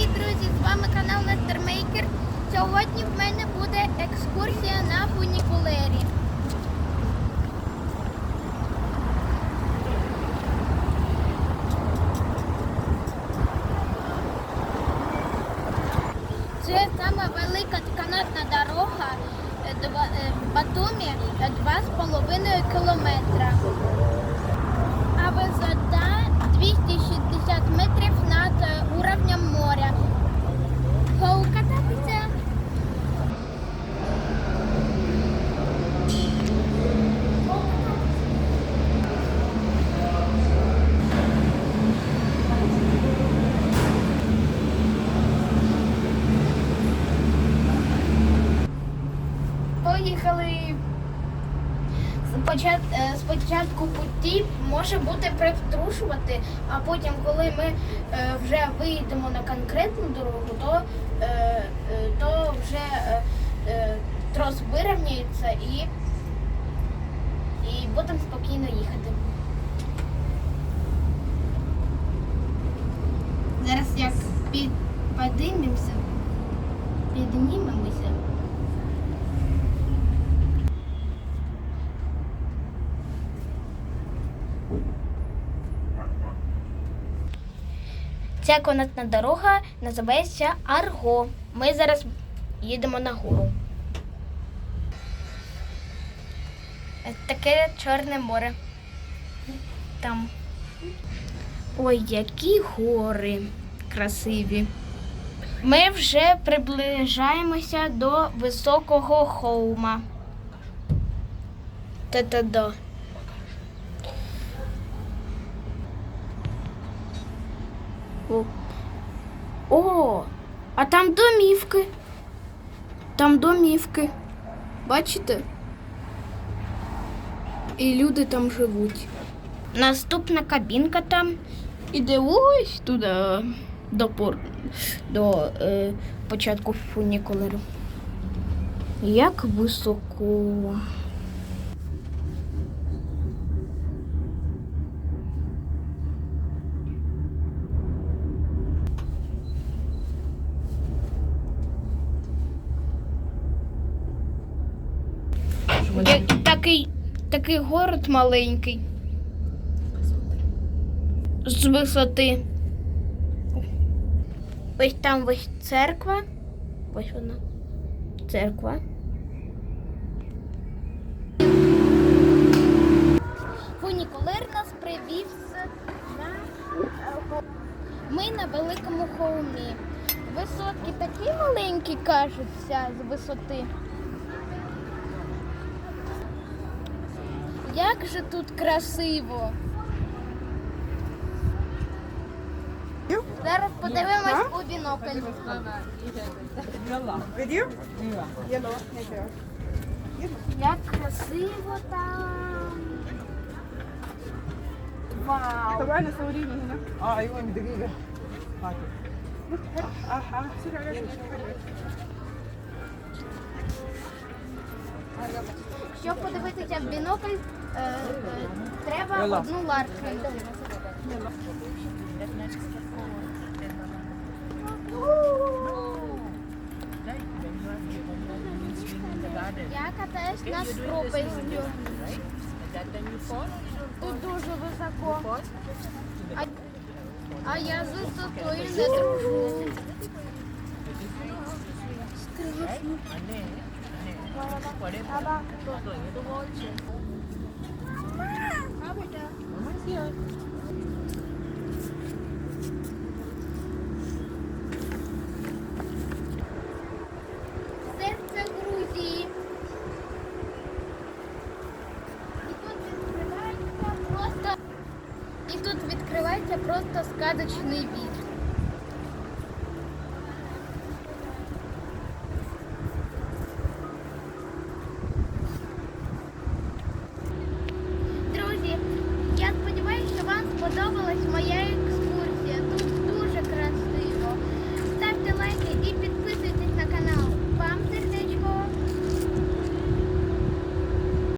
Привіт, друзі! З вами канал Нестермейкер. Сьогодні в мене буде екскурсія на фунікулері. Це сама велика канатна дорога е, е, в Батумі е, 2,5 кілометра. А висота Поїхали. Е, Спочатку путі може бути притрушувати, а потім, коли ми е, вже вийдемо на конкретну дорогу, то, е, то вже трос вирівняється і, і будемо спокійно їхати. Зараз як під, підіймемося, піднімемося. Ця канатна дорога називається Арго. Ми зараз їдемо на гору. Таке Чорне море. Там. Ой, які гори красиві. Ми вже приближаємося до високого холма. Та-та-да. О. О, а там домівки. Там домівки. Бачите? І люди там живуть. Наступна кабінка там іде ось туди до пор... до е, початку фунікулеру. Як високо. Я- Такий, такий город маленький. З висоти. Ось там ось церква. Ось вона. Церква. Фунікулер нас привів на е, ми на великому холмі. Висотки такі маленькі кажуться з висоти. Як же тут красиво. Зараз подивимось у бінокль. With you? Yellow. Thank you. Як красиво там. Вау. طب انا صوريني هنا اه ايوه دقيقه هاتي اه سير على щоб подивитися в бінокль, е, е, треба одну ларку. Я катаюсь на пропастю. Тут дуже високо. А, а я з висотою не дружу. Страшно. Серце Грузії. І тут відкривається просто. Сказочний від.